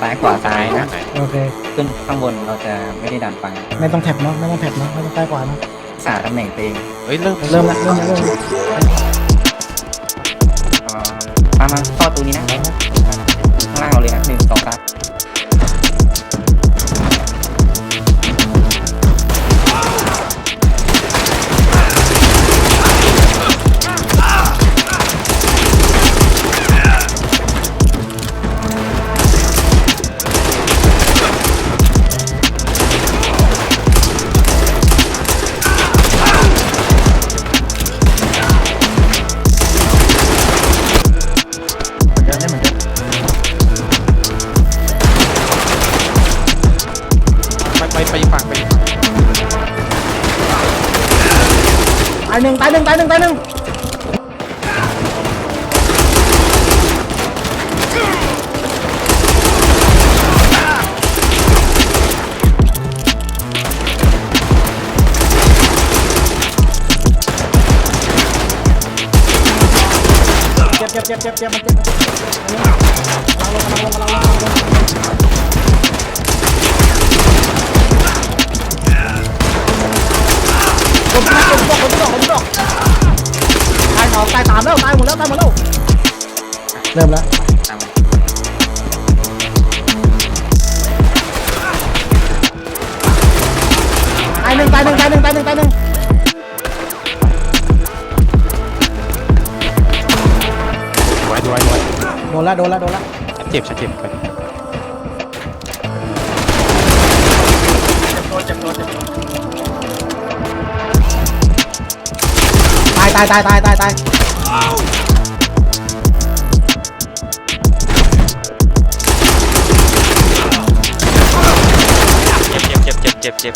ซ้ายขวาซ้ายนะ โอเค ขึ้นข้างบนเราจะไม่ได้ดันไปไม่ต้องแท็บเนาะไม่ต้องแท็บเนาะไม่ต้องใกล้กว่าเนาะสาตำแหน่งตัวเองเฮ้ยเริ่มเริ่มละเริ่มละเริ่มละ เอ่อมามาเข้อตัวนี้นะ ไปไปไปฝั่งไปฝั่งตายหนึ่งตายหนึ่งตายหนึ่งตายหนึ่งเจ็บเจ็บเจ็บเจ็บเจ็บมันเจ็บมันเจ็บเราลงเราลงเราลงเราลง คนที่ดอกคนที่ดอกคนที่ดอกตายสองตายสามแล้วตายหมดแล้วตายหมดแล้วเริ่มแล้วตามมาตายหนึ่งตายหนึ่งตายหนึ่งตายหนึ่งตายหนึ่งดูไว้ดูไว้ดูไว้โดนละโดนละโดนละฉันเจ็บฉันเจ็บไป ตายตายตายตายตายตายเจ็บเจ็บเจ็บเจ็บเจ็บ